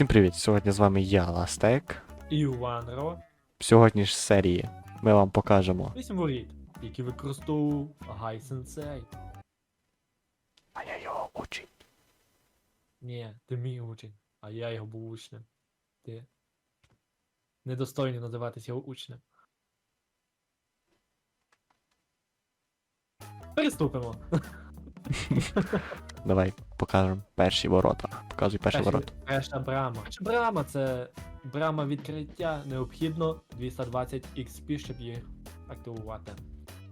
Всім привіт! Сьогодні з вами я, Ластек. І Ванро. В сьогодні ж серії ми вам покажемо. Вісім воріт, які використовував Гай Сенсей. А я його учень. Ні, ти мій учень, а я його був учнем. Ти недостойний називатися його учнем. Переступимо. Давай покажемо перші ворота. Показуй перші ворота. перша брама. Брама це брама відкриття. Необхідно 220 XP, щоб їх активувати.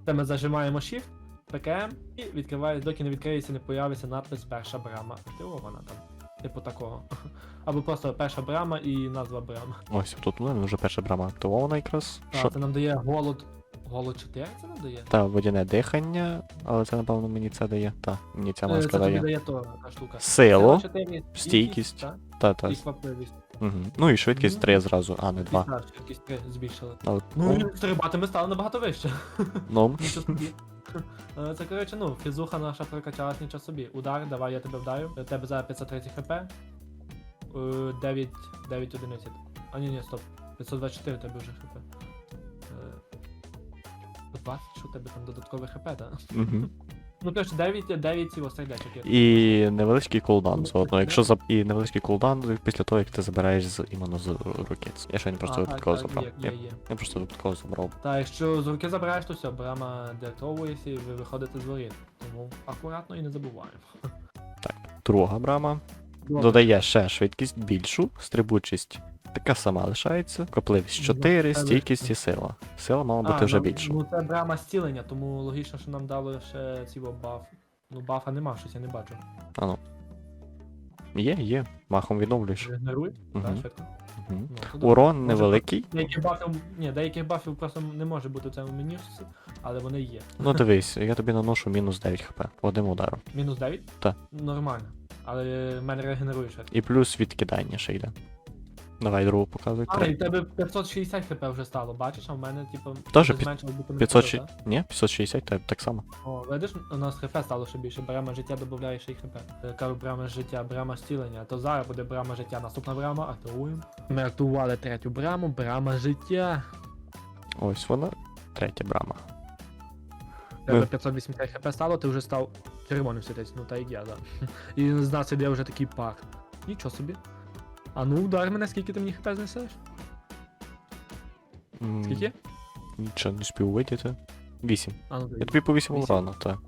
Це ми зажимаємо Shift, ПКМ і відкриває, доки не відкриється, не появиться надпис перша брама. Активована там. Типу такого. Або просто перша брама і назва брами. Ось тут у мене вже перша брама активована якраз. Що? це нам дає голод. Голод 4 це нам дає? Та водяне дихання, але це напевно мені це дає. Та, мені ця Е, маска це тобі дає. дає то, та штука. Силу. 4, стійкість. та, Та, та. І квапливість. Угу. Ну і швидкість 3 зразу, а не 2. Так, швидкість 3 збільшили. Але, Ну, ну, стрибати ми стали набагато вище. ну, Нічого собі. Е, Це коротше, ну, фізуха наша прокачалась, нічого собі. Удар, давай я тебе вдарю. У тебе зараз 530 хп. Е, 9, 9 одиниць. А ні, ні, стоп. 524 у тебе вже хп. Е, 20, що у тебе там додаткове хп, так? угу. Ну, коротше, 9, 9 цього сердечок є. І невеличкий кулдаун заодно. Якщо за і невеличкий кулдаун після того, як ти забираєш з іменно з руки. Я ще не просто випадково так, так, забрав. Є, Я, є, є. я просто випадково забрав. Та якщо з руки забираєш, то все, брама деактовується і ви виходите з воріт. Тому акуратно і не забуваємо. Друга брама. Додає ще швидкість більшу, стрибучість така сама лишається, копливість Ну, 4, стійкість і сила. Сила мала бути А, вже ну, більша. Ну це брама зцілення, тому логічно, що нам дали ще цього баф. Ну бафа нема, щось я не бачу. А ну. Є, є. Махом відновлюєш. Регенерує? Мгм. Так, швидко. Угу. Ну. Урон Може, невеликий. Деяких бафів, ні, деяких бафів просто не може бути в цьому меню, але вони є. Ну дивись, я тобі наношу мінус 9 хп одним ударом. Мінус 9? Та. Нормально. Але в мене регенерує швидко. І плюс відкидання ще йде. Давай другу показуй. А, і в тебе 560 хп вже стало, бачиш, а в мене, типу, Тоже пі- зменшилось, бо ти не 500... сказав, так? Ні, 560, так, так само. О, видиш, у нас хп стало ще більше, брама життя додає ще й хп. Е, Кажу, брама життя, брама зцілення, то зараз буде брама життя, наступна брама, активуємо. Ми активували третю браму, брама життя. Ось вона. Третя брама. Тебе Ми- 580 хп стало, ти вже став червоним світець, ну та як я, да. І з нас іде вже такий пак. Нічого собі. А ну удар мене, скільки ти мені хп знесеш? М, Скільки? Нічого не спів видіти. 8. А ну Я тобі по 8 Вісім? урону, так.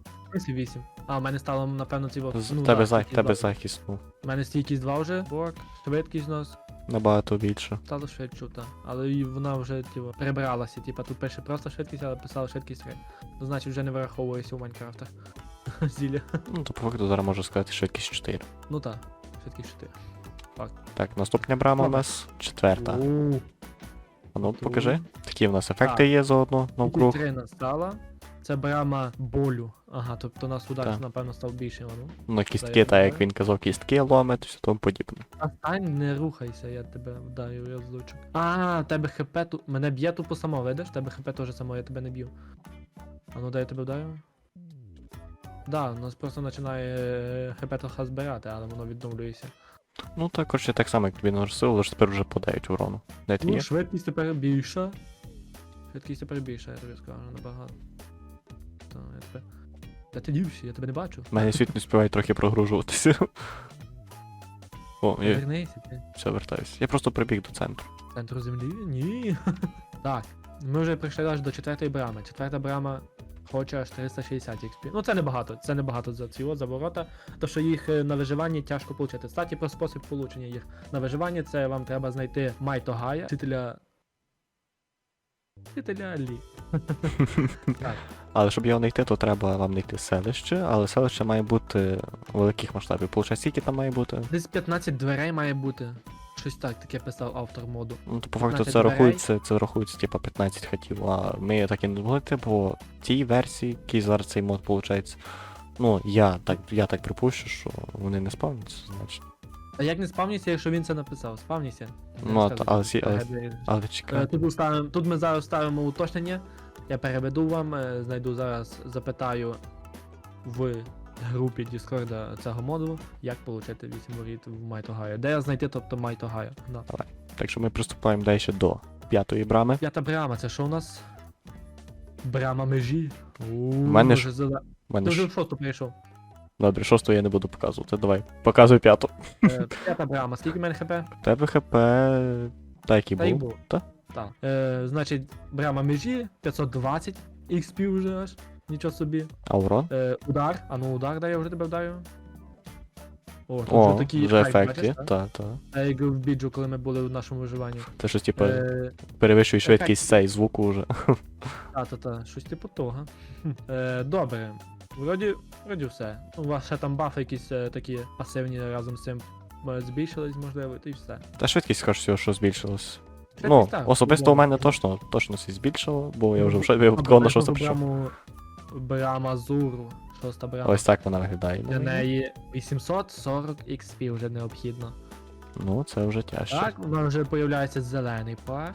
8. А, у мене стало, напевно, ці во- З ну, тебе, да, за, стійкість тебе два. захист, ну, У мене стійкість 2 вже, борг, швидкість у нас набагато більше. стало швидше, та. Але і вона вже типу, перебралася. Типа тут пише просто швидкість, але писала швидкість 3. Ну, значить вже не вираховується у Майнкрафтах. Зілля. Ну, то по факту зараз можу сказати швидкість 4. Ну так, швидкість 4. Так, наступна брама у нас четверта. А ну, покажи. Такі у нас ефекти Так. є заодно навкруг. 3 настала. Це брама болю. Ага, тобто у нас удар, Так. напевно, став більший, а ну. Ну, кістки, так як він казав, кістки ломить, все тому подібне. А стань, не рухайся, я тебе вдарю, я злучу. А, тебе хп тут. Мене б'є тупо само, видиш? Тебе хп теж само, я тебе не б'ю. А ну дай я тебе вдарю. Да, у нас просто починає е, хп трохи збирати, але воно відновлюється. Ну так, коротше, так само, як тобі наносило, лише тепер вже по 9 урону. Дайте Ну, є? швидкість тепер більша. Швидкість тепер більша, я тобі скажу, набагато. Так, я тебе. Та ти дівся, я тебе не бачу. У мене світ не співає трохи прогружуватися. О, я Вернися ти. все вертаюсь. Я просто прибіг до центру. Центру землі? Ні. так, ми вже прийшли аж до четвертої брами. Четверта брама хоче аж 360 XP. Ну це небагато, це небагато за от, за ворота. То що їх е, на виживанні тяжко отримати. Статі про спосіб получення їх на виживання це вам треба знайти Майто Гая, вчителя. Вчителя Лі. Так. Але щоб його знайти, то треба вам знайти селище, але селище має бути великих масштабів. Получається, скільки там має бути? Десь 15 дверей має бути. Щось так, таке писав автор моду. Ну, то по факту це дверей. рахується, це рахується, типа 15 хатів. А ми так і не змогли, бо тій версії, який зараз цей мод виходить, ну, я так, я так припущу, що вони не спавняться, значить. А як не спавніться, якщо він це написав? Спавніться. Ну, а, але, але, але... але. Тут, тут ми зараз ставимо уточнення. Я переведу вам, е, знайду зараз, запитаю в групі Discord цього модулу, як отримати 8 воріт в Майтогаю. Де знайти, тобто Майтогаю. Да. Так що ми приступаємо далі до п'ятої брами. П'ята брама, це що у нас? Брама межі. У мене ж- У мене Ти вже в шосту прийшов. Добре, шосту я не буду показувати. Давай, показуй п'яту. Е, П'ята брама, скільки в мене хп? У тебе ХП. Так і Та й був. був. Та? Так. Е, значить, брама межі, 520 XP вже аж. Нічого собі. А урон? Е, удар. А ну удар, дай я вже тебе вдарю. О, тут О, вже такі вже хайп, ефект бачиш, є. та? Та, та. Та як в біджу, коли ми були в нашому виживанні. Це щось, типу, Е, перевищує швидкість цей звуку вже. та, та, та, щось типу того. Е, добре. Вроді, вроді все. У вас ще там бафи якісь е, такі пасивні разом з цим е, збільшились, можливо, й все. Та швидкість, скажу, всього, що збільшилась. Швидкість, Ну, так, особисто у мене точно, точно всі збільшило, бо я вже Ну, вже Добре, випадково на ми шосте прийшов. Брама Зуру. Шоста брама. Ось так вона виглядає. Для неї 840 XP вже необхідно. Ну, це вже тяжче. Так, у нас вже появляється зелений пар.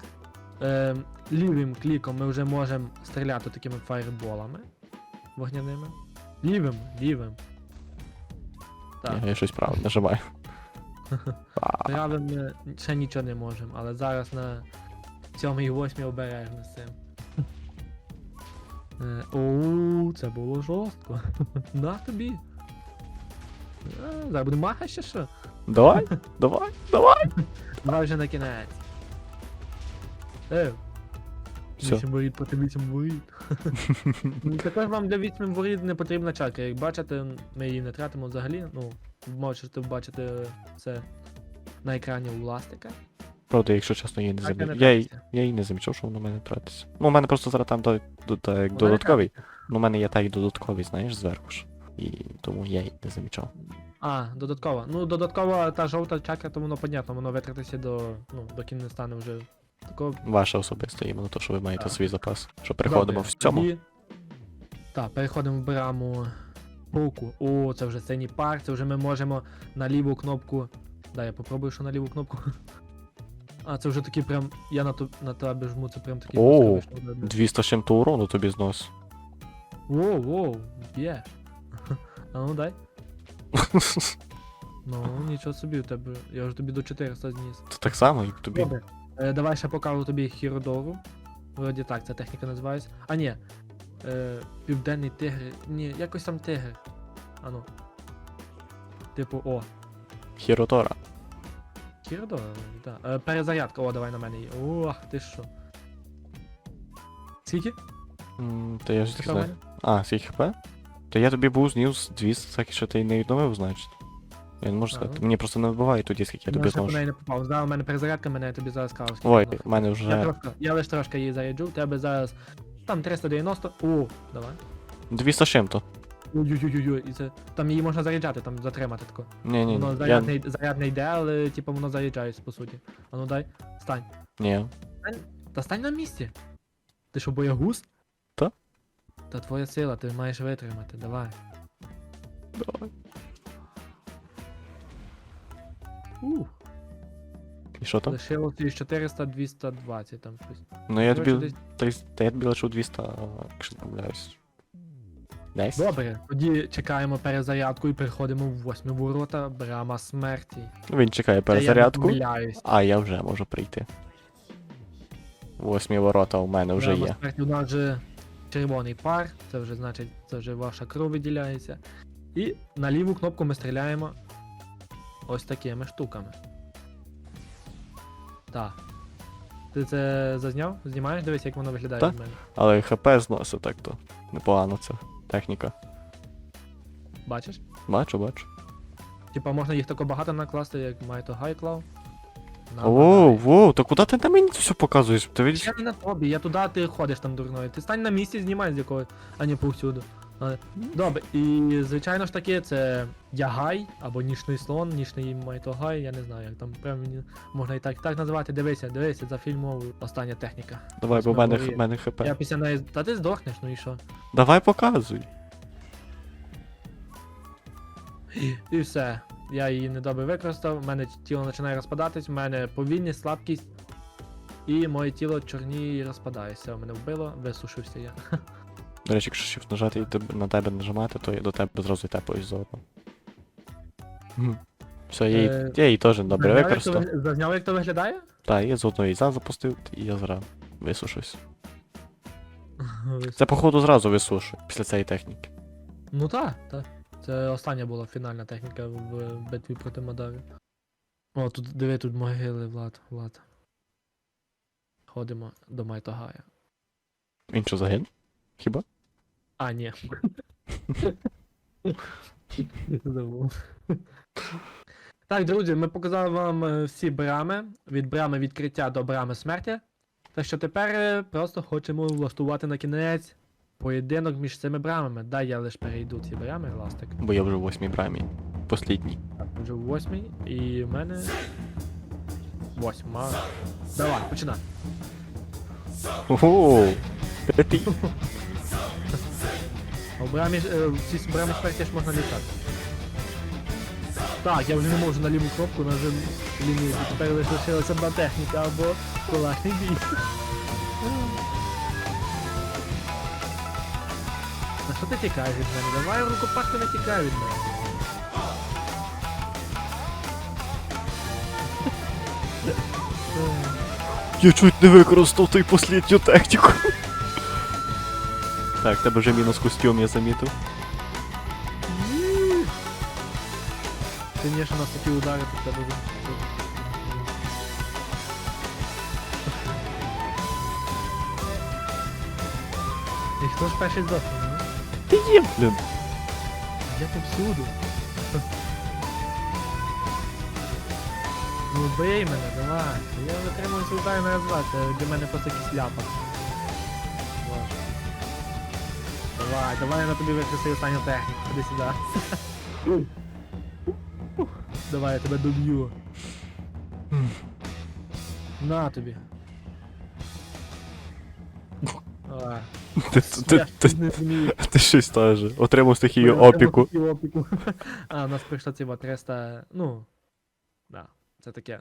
Ем, лівим кліком ми вже можемо стріляти такими фаєрболами вогняними. Лівим, лівим. Так, Я, я щось правильно нажимаю. Правим ми ще нічого не можемо, але зараз на 7 і 8 обережно з цим. Е, Оу, це було жорстко. На тобі. Е, Зараз буде маха ще що? Давай, давай, давай. Давай вже на кінець. Е. Всьо. 8 воріт проти 8 воріт. Ну, Також вам для 8 воріт не потрібна чарка. Як бачите, ми її не тратимо взагалі. Ну, можете бачити це на екрані у власника. Правда, якщо чесно, я її не Так, замічав. не Я, її- я її не замічав, що воно в мене тратиться. Ну, у мене просто зараз там до, до, та, як Вона додатковий. Ну, у мене є та й додатковий, знаєш, зверху ж. І тому я її не замічав. А, додаткова. Ну, додаткова та жовта чакра, то воно понятно, воно витратиться до. Ну, доки не стане вже такого. Ваше особисте іменно то, що ви маєте Так. свій запас. Що переходимо в цьому. Так, переходимо в браму руку. О, це вже синій пар, це вже ми можемо на ліву кнопку. Дай я попробую, що на ліву кнопку. А, це вже такий прям. Я на, то, на тебе жму, це прям такий. Оу, жорсткий вийшов 200 з чим-то урону тобі знос. Воу, воу, б'є. А ну дай. Ну, нічого собі у тебе. Я вже тобі до 400 зніс. Це так само, як тобі. Добре. Е, давай ще покажу тобі Хіродору. Вроді так, ця техніка називається. А ні. Е, південний тигр. Ні, якось там тигр. Ану. Типу, о. Хіротора. Хіродора, так. Е, перезарядка, о, давай на мене її. Ох, ти що. Скільки? М, Та я ж не в знаю. А, скільки хп? То я тобі був зніс 200, так що ти не відновив, значить. Я не можу Ага. сказати. Мені просто не вибиває тоді, скільки я тобі ще по зношу. неї не попав. Зараз у мене перезарядка, мене я тобі зараз скільки Ой, вона. в мене Я, вже трошки, я лише трошки її заряджу, в тебе зараз там 390. О, давай. 200 з чим-то. Ой-ой-ой, і це. Там її можна заряджати, там затримати тако. Ні, ні, Воно ні. зарядне, зарядне йде, але типу воно заряджається по суті. А ну дай, стань. Ні. Та стань на місці. Ти що, боягуз? Та. Та твоя сила, ти маєш витримати, давай. Давай. Ух, І що там? лишилося 400, 220 там щось. Ну я Коротше, тобі. десь- та я тобі лишу 200, а, якщо не помиляюсь. Десь? Добре, тоді чекаємо перезарядку і переходимо в восьмі ворота, брама смерті. Він чекає Це я перезарядку, а я вже можу прийти. Восьмі ворота у мене вже Брама є. смерті у нас вже червоний пар, це вже значить, це вже ваша кров виділяється. І на ліву кнопку ми стріляємо ось такими штуками. Так. Ти це зазняв? Знімаєш? Дивись, як воно виглядає Так. в мене. Але ХП зносить так то. Непогано це. Техніка. Бачиш? Бачу, бачу. Типа можна їх тако багато накласти, як Майто Гайклав. Оу, воу, та куди ти на мені це все показуєш? Ти видиш? Я не на тобі, я туди, ти ходиш там дурною. Ти стань на місці, знімай з якого, а не повсюду. Але- Добре, і звичайно ж таки, це Ягай або нічний слон, нічний Майтогай, я не знаю, як там прям можна і так і так називати. Дивися, дивися за фільмовою остання техніка. Давай, бо в мене, в мене ХП. Я після неї. Та ти здохнеш, ну і що? Давай показуй. І все. Я її недобре використав, в мене тіло починає розпадатись, в мене повільність, слабкість. І моє тіло чорніє і розпадається. Мене вбило, висушився я. До речі, якщо shift нажати і на тебе нажимати, то я до тебе зразу тепаюсь заодно. Все, я її, Е, я її теж добре використав. Зазняв, як то виглядає? Так, я заодно і за запустив, і я зараз висушусь. Це походу зразу висушую після цієї техніки. Ну так, так. Це остання була фінальна техніка в битві проти Мадаві. О, тут диви, тут могили, Влад, Влад. Ходимо до Майтогая. Він що загинув? Хіба? А, ні. Забув. Так, друзі, ми показали вам е, всі брами. Від брами відкриття до брами смерті. Так що тепер е, просто хочемо влаштувати на кінець поєдинок між цими брамами. Дай я лише перейду ці брами, ластик. Бо я вже в восьмій брамі. Послідній. Так, вже в восьмій, і в мене. Восьма. Давай, починай. Ого! А в брамі ж- е, в цій брамі ж можна літати. Так, я вже не можу на ліву кнопку нажим лінію. Тепер лишилася одна техніка або кулачний бій. На що ти тікаєш від мене? Давай рукопашку не тікай від мене. Я чуть не використав той послідню техніку. Так, тебе вже мінус костюм, я замітив. Конечно, нас такі удари тут тебе. І хто ж перший здохне? Ти є, блін. Я повсюду. Ну бий мене, давай. Я витримуюся удари на раз-два, це для мене просто якийсь ляпас. Давай, давай я на тобі використаю останню техніку, ходи сюди. Давай, я тебе доб'ю. На тобі. Давай. Ти, ти, ти, змію. ти щось теж. Отримав стихію опіку. А, у нас прийшло ці 300. Ну. Да, це таке.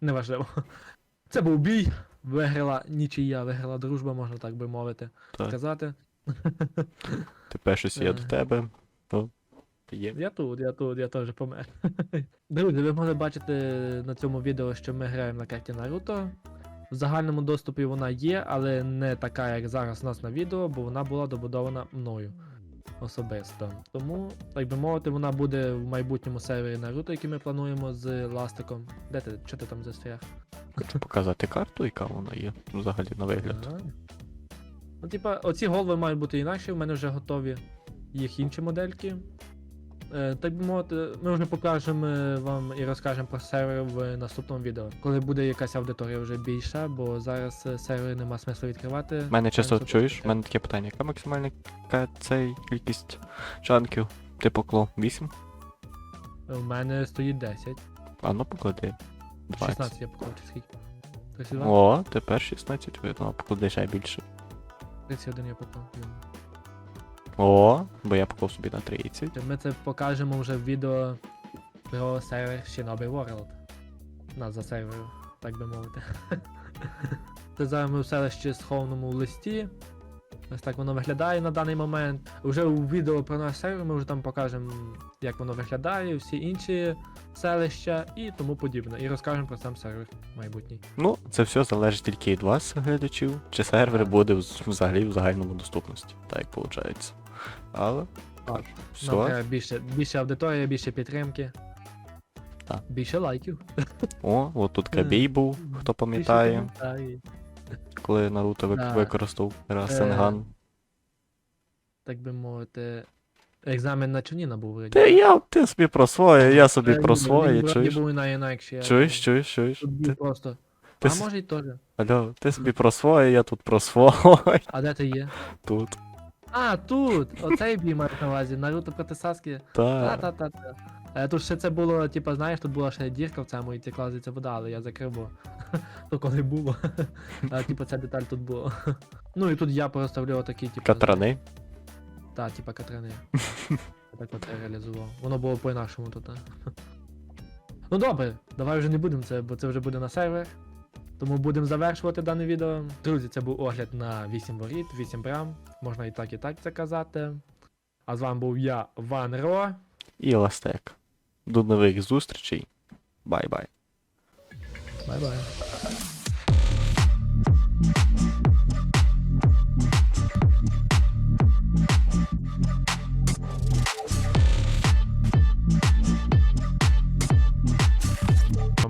Неважливо. Це був бій. Виграла нічия, виграла дружба, можна так би мовити. Так, Сказати. тепер щось є до Е. тебе. Ну, є. Я тут, я тут, я теж помер. Друзі, ви могли бачити на цьому відео, що ми граємо на карті Наруто. В загальному доступі вона є, але не така, як зараз у нас на відео, бо вона була добудована мною особисто. Тому, так би мовити, вона буде в майбутньому сервері Наруто, який ми плануємо з Ластиком. Де ти? Що ти там застряг? Хочу показати карту, яка вона є взагалі на вигляд. Ага. Ну, типа, оці голови мають бути інакші, в мене вже готові їх інші модельки. Е, так би мовити, ми вже покажемо е, вам і розкажемо про сервер в наступному відео, коли буде якась аудиторія вже більша, бо зараз е, сервери нема смислу відкривати. У мене чисто Там чуєш, в мене таке питання, яка максимальна ка- цей кількість чанків? Ти поклав 8? У мене стоїть 10. А ну поклади. 20. 16 я поклав, чи скільки? 32? О, тепер 16 видно, поклади ще більше. 31 я попав. О, бо я поклав собі на 30. Ми це покажемо вже в відео про сервер Shinobi World. Назва серверу, так би мовити. Це зараз ми в селищі схованому листі. Ось так воно виглядає на даний момент. Вже у відео про наш сервер ми вже там покажемо, як воно виглядає, всі інші селища і тому подібне. І розкажемо про сам сервер майбутній. Ну, це все залежить тільки від вас, глядачів, чи сервер буде взагалі в загальному доступності. Так як виходить. Але. Так. Так. Нам треба більше, більше аудиторії, більше підтримки. Так. Більше лайків. О, от тут Е, Кабій був, хто пам'ятає. Коли Наруто Да. використав Е, Расенган. так би мовити, екзамен на Чуніна був вроді. Ти я, ти собі про своє, я собі Е, про своє, чуєш? був на інакше. Чуєш, чуєш, чуєш? Тут був Ти, просто. ти, а може й теж. Алло, ти собі про своє, я тут про своє. А де ти є? Тут. А, тут! Оцей бій мають на увазі. Наруто проти Саски. Та. Та-та-та-та. Е, Тут ще це було, типа, знаєш, тут була ще дірка в цьому і текла звідси вода, але я закрив, бо то коли було. А, типа ця деталь тут була. Ну і тут я поставлю отакі, типа. Катрани. Та, типа катрани. Так от я реалізував. Воно було по-інакшому тут. Ну добре, давай вже не будемо це, бо це вже буде на сервер. Тому будемо завершувати дане відео. Друзі, це був огляд на 8 воріт, 8 брам. Можна і так, і так це казати. А з вами був я, Ван Ро. І Ластек. До нових зустрічей. Бай-бай. Бай-бай.